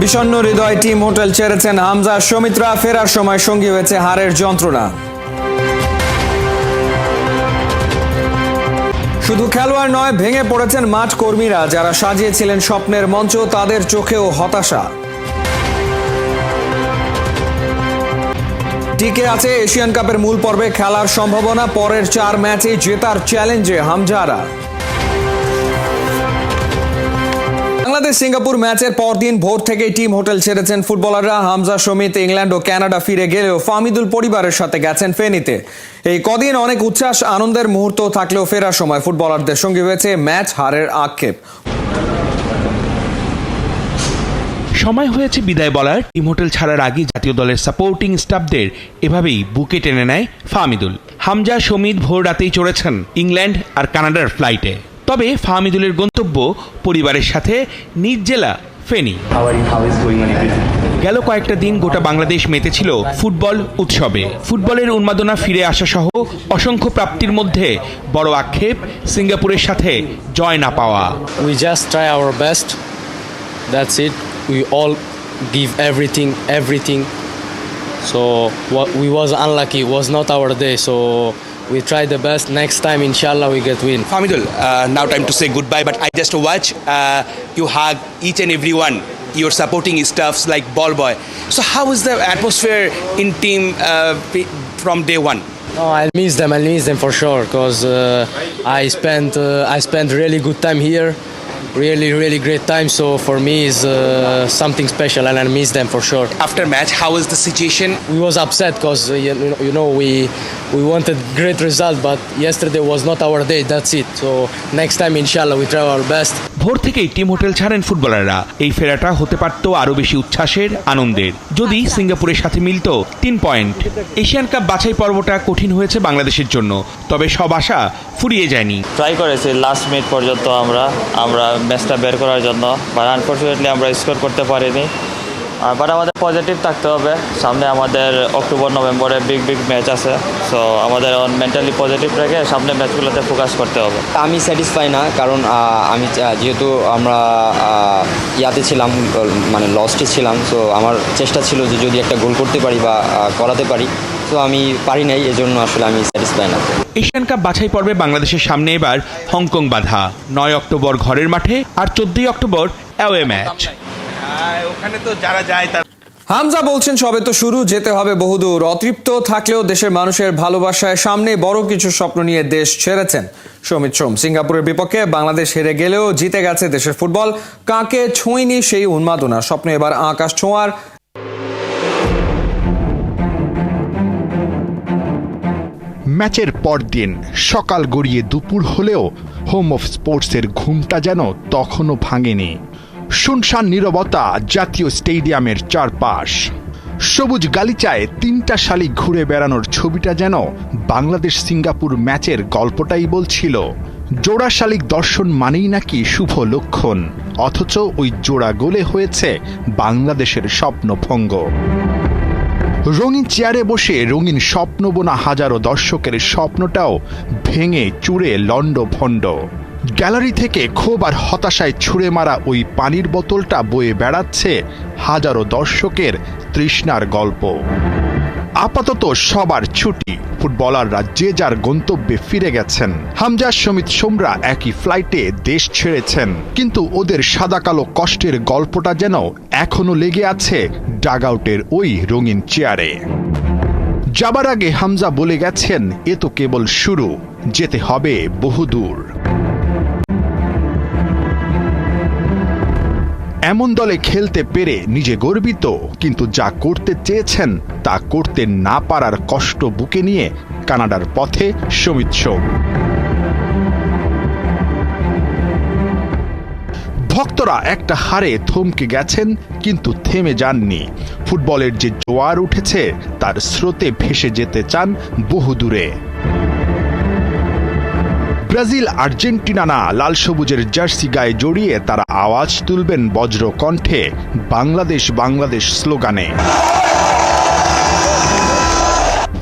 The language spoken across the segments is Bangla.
বিষণ্ণ হৃদয় টিম হোটেল ছেড়েছেন হামজা সমিত্রা। ফেরার সময় সঙ্গী হয়েছে হাড়ের যন্ত্রণা। শুধু খেলোয়াড় নয়, ভেঙে পড়েছেন মাঠ কর্মীরা যারা সাজিয়েছিলেন স্বপ্নের মঞ্চ, তাদের চোখেও হতাশা। টিকে আছে এশিয়ান কাপের মূল পর্বে খেলার সম্ভাবনা, পরের চার ম্যাচে জেতার চ্যালেঞ্জে হামজারা। বাংলাদেশ সিঙ্গাপুর ম্যাচের পরদিন ভোর থেকেই টিম হোটেল ছেড়েছেন ফুটবলাররা। হামজা সমিত ইংল্যান্ড ও কানাডা ফিরে গেলেও ফামিদুল পরিবারের সাথে গেছেন ফেনীতে। এই কদিন অনেক উচ্ছ্বাস, আনন্দের মুহূর্ত থাকলেও ফেরার সময় ফুটবলারদের সঙ্গে হয়েছে ম্যাচ হারের আক্ষেপ। সময় হয়েছে বিদায় বলার। টিম হোটেল ছাড়ার আগে জাতীয় দলের সাপোর্টিং স্টাফদের এভাবেই বুকে টেনে নেয় ফামিদুল হামজা সমিত ভোর রাতেই চড়েছেন ইংল্যান্ড আর কানাডার ফ্লাইটে। তবে ফাহমিদুলের গন্তব্য পরিবারের সাথে নির্জেলা ফেনি। গেল কয়েকটা দিন গোটা বাংলাদেশ মেতে ছিল ফুটবল উৎসবে। ফুটবলের উন্মাদনা ফিরে আসা সহ অসংখ্য প্রাপ্তির মধ্যে বড় আক্ষেপ সিঙ্গাপুরের সাথে জয় না পাওয়া। We just try our best that's it we all give everything everything so we was unlucky was not our day so we try the best next time inshallah we get win Famidul, uh, now time to say goodbye, but I just watch uh, you hug each and every one. Your supporting stuffs like Ball Boy. So how is the atmosphere in team uh, from day one? no i'll miss them i'll miss them for sure because uh, i spent uh, i spent really good time here really really great time so for me is uh, something special and i miss them for sure After match, how is the situation? we was upset because uh, you, know- you know we we wanted great result but yesterday was not our day. That's it. So next time inshallah we try our best. ভোর থেকেই টিম হোটেল ছাড়েন ফুটবলাররা। এই ফেরাটা হতে পারত আরও বেশি উচ্ছ্বাসের আনন্দের। যদি সিঙ্গাপুরের সাথে মিলত তিন পয়েন্ট। এশিয়ান কাপ বাছাই পর্বটা কঠিন হয়েছে বাংলাদেশের জন্য তবে সব আশা ফুরিয়ে যায়নি। ট্রাই করেছি লাস্ট মিনিট পর্যন্ত আমরা আমরা ম্যাচটা বের করার জন্য। বাট আনফর্চুনেটলি আমরা স্কোর করতে পারিনি। বাট আমাদের পজিটিভ থাকতে হবে। সামনে আমাদের অক্টোবর নভেম্বরে বিগ বিগ ম্যাচ আছে। সো আমাদের মেন্টালি পজিটিভ রেখে সামনে ম্যাচগুলোতে ফোকাস করতে হবে। আমি স্যাটিসফাই না কারণ আমি চা- যেহেতু আমরা ইয়াতে ছিলাম মানে লস্টে ছিলাম তো আমার চেষ্টা ছিল যে যদি একটা গোল করতে পারি বা করাতে পারি তো আমি পারি নাই এজন্য আসলে আমি স্যাটিসফাই না। এশিয়ান কাপ বাছাই পর্বে বাংলাদেশের সামনে এবার হংকং বাধা। নয় অক্টোবর ঘরের মাঠে আর চোদ্দই অক্টোবর অ্যাওয়ে ম্যাচ ওখানে তো যারা যায় তারা হামজা বলছেন সবে তো শুরু যেতে হবে বহুদূর। অতৃপ্ত থাকলেও দেশের মানুষের ভালোবাসায় সামনে বড় কিছু স্বপ্ন নিয়ে দেশ ছেড়েছেন। সমিত সোম সিঙ্গাপুরের বিপক্ষে বাংলাদেশ হেরে গেলেও জিতে গেছে দেশের ফুটবল। কাকে ছোঁয়নি সেই উন্মাদনা? স্বপ্ন এবার আকাশ ছোঁয়ার। ম্যাচের পরদিন সকাল গড়িয়ে দুপুর হলেও হোম অফ স্পোর্টসের ঘুমটা যেন তখনও ভাঙেনি। শুনশান নীরবতা জাতীয় স্টেডিয়ামের চারপাশ। সবুজ গালিচায় তিনটা শালিক ঘুরে বেড়ানোর ছবিটা যেন বাংলাদেশ সিঙ্গাপুর ম্যাচের গল্পটাই বলছিল। জোড়া শালিক দর্শন মানেই নাকি শুভ লক্ষণ, অথচ ওই জোড়া গোলে হয়েছে বাংলাদেশের স্বপ্নভঙ্গ। রঙিন চেয়ারে বসে রঙিন স্বপ্ন বোনা হাজারো দর্শকের স্বপ্নটাও ভেঙে চুড়ে লণ্ড ভণ্ড গ্যালারি থেকে ক্ষোভ আর হতাশায় ছুঁড়ে মারা ওই পানির বোতলটা বয়ে বেড়াচ্ছে হাজারো দর্শকের তৃষ্ণার গল্প। আপাতত সবার ছুটি, ফুটবলাররা যে যার গন্তব্যে ফিরে গেছেন। হামজা, সমিত সোমরা একই ফ্লাইটে দেশ ছেড়েছেন, কিন্তু ওদের সাদা কালো কষ্টের গল্পটা যেন এখনও লেগে আছে ডাগআউটের ওই রঙিন চেয়ারে। যাবার আগে হামজা বলে গেছেন, এ তো কেবল শুরু, যেতে হবে বহুদূর। এমন দলে খেলতে পেরে নিজে গর্বিত, কিন্তু যা করতে চেয়েছেন তা করতে না পারার কষ্ট বুকে নিয়ে কানাডার পথে সমিত সোম। ভক্তরা একটা হারে থমকে গেছেন, কিন্তু থেমে যাননি। ফুটবলের যে জোয়ার উঠেছে, তার স্রোতে ভেসে যেতে চান বহুদূরে। ব্রাজিল, আর্জেন্টিনা না লাল সবুজের জার্সি গায়ে জড়িয়ে তারা আওয়াজ তুলবেন বজ্র কণ্ঠে বাংলাদেশ বাংলাদেশ স্লোগানে।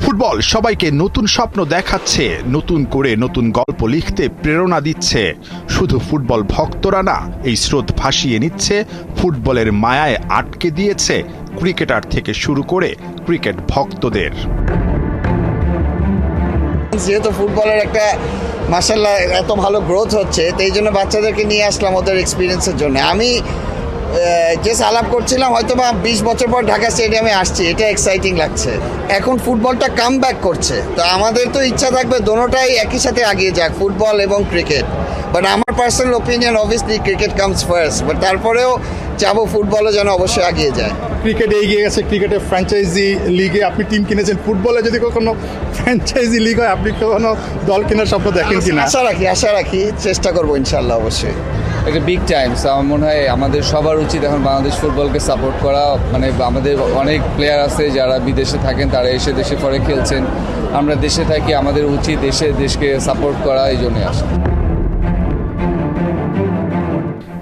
ফুটবল সবাইকে নতুন স্বপ্ন দেখাচ্ছে, নতুন করে নতুন গল্প লিখতে প্রেরণা দিচ্ছে। শুধু ফুটবল ভক্তরা না, এই স্রোত ভাসিয়ে নিচ্ছে, ফুটবলের মায়ায় আটকে দিয়েছে ক্রিকেটার থেকে শুরু করে ক্রিকেট ভক্তদের। যেহেতু ফুটবলের একটা মার্শাল্লাহ এত ভালো গ্রোথ হচ্ছে, তো এই জন্য বাচ্চাদেরকে নিয়ে আসলাম ওদের এক্সপিরিয়েন্সের জন্য। আমি যে আলাপ করছিলাম হয়তো বা বিশ বছর পর ঢাকা স্টেডিয়ামে আসছি, এটা এক্সাইটিং লাগছে। এখন ফুটবলটা কাম করছে, তো আমাদের তো ইচ্ছা থাকবে দোনোটাই একই সাথে আগিয়ে যাক, ফুটবল এবং ক্রিকেট বাট আমার personal opinion obviously cricket comes first but তারপরেও চাবো ফুটবলও যেন অবশ্যই এগিয়ে যায়। ক্রিকেটে এগিয়ে গেছে ক্রিকেটের ফ্র্যাঞ্চাইজি লিগে আপনি টিম কিনেছেন ফুটবলে যদি কখনো ফ্র্যাঞ্চাইজি লিগ হয় আপনি কখনো দল কেনার স্বপ্ন দেখেন কিনা? আশা রাখি আশা রাখি চেষ্টা করব ইনশাল্লাহ অবশ্যই। একটা বিগ টাইমস আমার মনে হয় আমাদের সবার উচিত এখন বাংলাদেশ ফুটবলকে সাপোর্ট করা। মানে আমাদের অনেক প্লেয়ার আছে যারা বিদেশে থাকেন তারা এসে দেশে পরে খেলছেন। আমরা দেশে থাকি আমাদের উচিত দেশে দেশকে সাপোর্ট করা এই জন্যে আসা।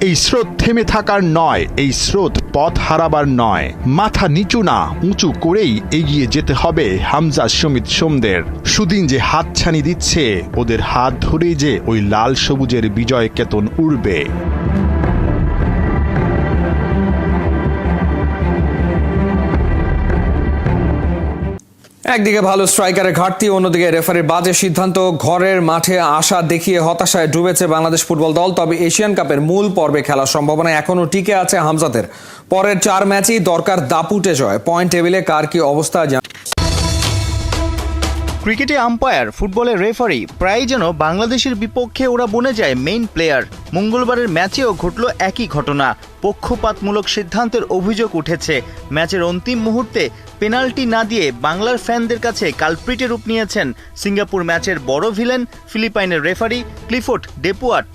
এই স্রোত থেমে থাকার নয়, এই স্রোত পথ হারাবার নয়। মাথা নিচু না, উঁচু করেই এগিয়ে যেতে হবে হামজা সমিত সোমদের। সুদিন যে হাত ছানি দিচ্ছে, ওদের হাত ধরেই যে ওই লাল সবুজের বিজয় কেতন উড়বে। একদিকে ভালো স্ট্রাইকারের ঘাটতি, অন্যদিকে রেফারির বাজে সিদ্ধান্ত, ঘরের মাঠে আশা দেখিয়ে হতাশায় ডুবেছে বাংলাদেশ ফুটবল দল, তবে এশিয়ান কাপের মূল পর্বে খেলার সম্ভাবনা এখনও টিকে আছে হামজাদের। পরের চার ম্যাচেই দরকার দাপুটে জয়। পয়েন্ট টেবিলে কার কি অবস্থা জান ক্রিকেটে আম্পায়ার ফুটবলে রেফারি প্রায়ই যেন বাংলাদেশের বিপক্ষে ওরা বনে যায় মেইন প্লেয়ার মঙ্গলবারের ম্যাচেও ঘটল একই ঘটনা। পক্ষপাতমূলক সিদ্ধান্তের অভিযোগ উঠেছে। ম্যাচের অন্তিম মুহূর্তে পেনাল্টি না দিয়ে বাংলার ফ্যানদের কাছে কালপ্রিটে রূপ নিয়েছেন সিঙ্গাপুর ম্যাচের বড় ভিলেন, ফিলিপাইনের রেফারি ক্লিফোর্ড ডেপুয়াট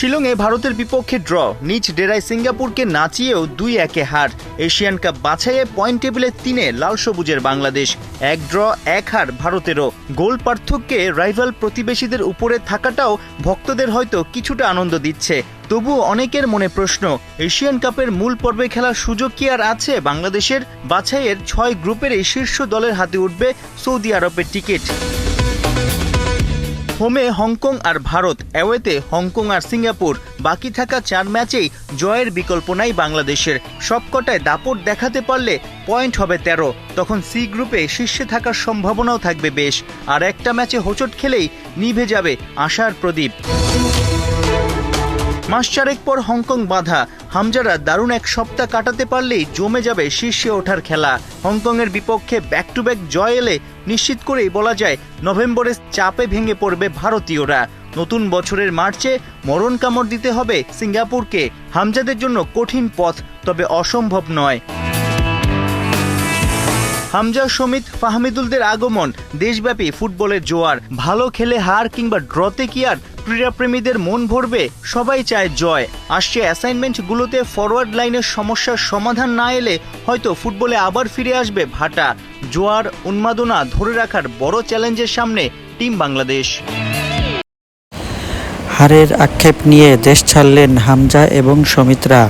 শিলংয়ে ভারতের বিপক্ষে ড্র। নিচ ডেরায় সিঙ্গাপুরকে নাচিয়েও দুই একে হার। এশিয়ান কাপ বাছাইয়ে পয়েন্ট টেবিলে তিনে লাল সবুজের বাংলাদেশ। এক ড্র, এক হার ভারতেরও। গোল পার্থক্যে রাইভাল প্রতিবেশীদের উপরে থাকাটাও ভক্তদের হয়তো কিছুটা আনন্দ দিচ্ছে। তবুও অনেকের মনে প্রশ্ন, এশিয়ান কাপের মূল পর্বে খেলার সুযোগ কি আর আছে? বাংলাদেশের বাছাইয়ের ছয় গ্রুপের এই শীর্ষ দলের হাতে উঠবে সৌদি আরবের টিকিট। হোমে হংকং আর ভারত, অ্যাওয়েতে হংকং আর সিঙ্গাপুর, বাকি থাকা চার ম্যাচেই জয়ের বিকল্প নাই বাংলাদেশের। সবকটায় দাপট দেখাতে পারলে পয়েন্ট হবে তেরো। তখন সি গ্রুপে শীর্ষে থাকার সম্ভাবনাও থাকবে বেশ। আর একটা ম্যাচে হোঁচট খেলেই নিভে যাবে আশার প্রদীপ। মাস চারেক পর হংকং বাধা। হামজারা দারুণ এক সপ্তাহ কাটাতে পারলেই জমে যাবে শীর্ষে ওঠার খেলা। হংকংয়ের বিপক্ষে ব্যাক টু ব্যাক জয় এলে নিশ্চিত করেই বলা যায়, নভেম্বরের চাপে ভেঙে পড়বে ভারতীয়রা। নতুন বছরের মার্চে মরণ কামড় দিতে হবে সিঙ্গাপুরকে। হামজাদের জন্য কঠিন পথ, তবে অসম্ভব নয়। হামজা সমিত ফাহমিদুলদের আগমন, দেশব্যাপী ফুটবলের জোয়ার। ভালো খেলে হার কিংবা ড্রতে কি আর ক্রীড়াপ্রেমীদের মন ভরবে, সবাই চায় জয়। আসছে অ্যাসাইনমেন্টগুলোতে ফরওয়ার্ড লাইনের সমস্যার সমাধান না এলে হয়তো ফুটবলে আবার ফিরে আসবে ভাটা। জোয়ার, উন্মাদনা ধরে রাখার বড় চ্যালেঞ্জের সামনে টিম বাংলাদেশ। হারের আক্ষেপ নিয়ে দেশ ছাড়লেন হামজা এবং সমিত্রা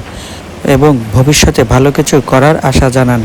এবং ভবিষ্যতে ভালো কিছু করার আশা জানান।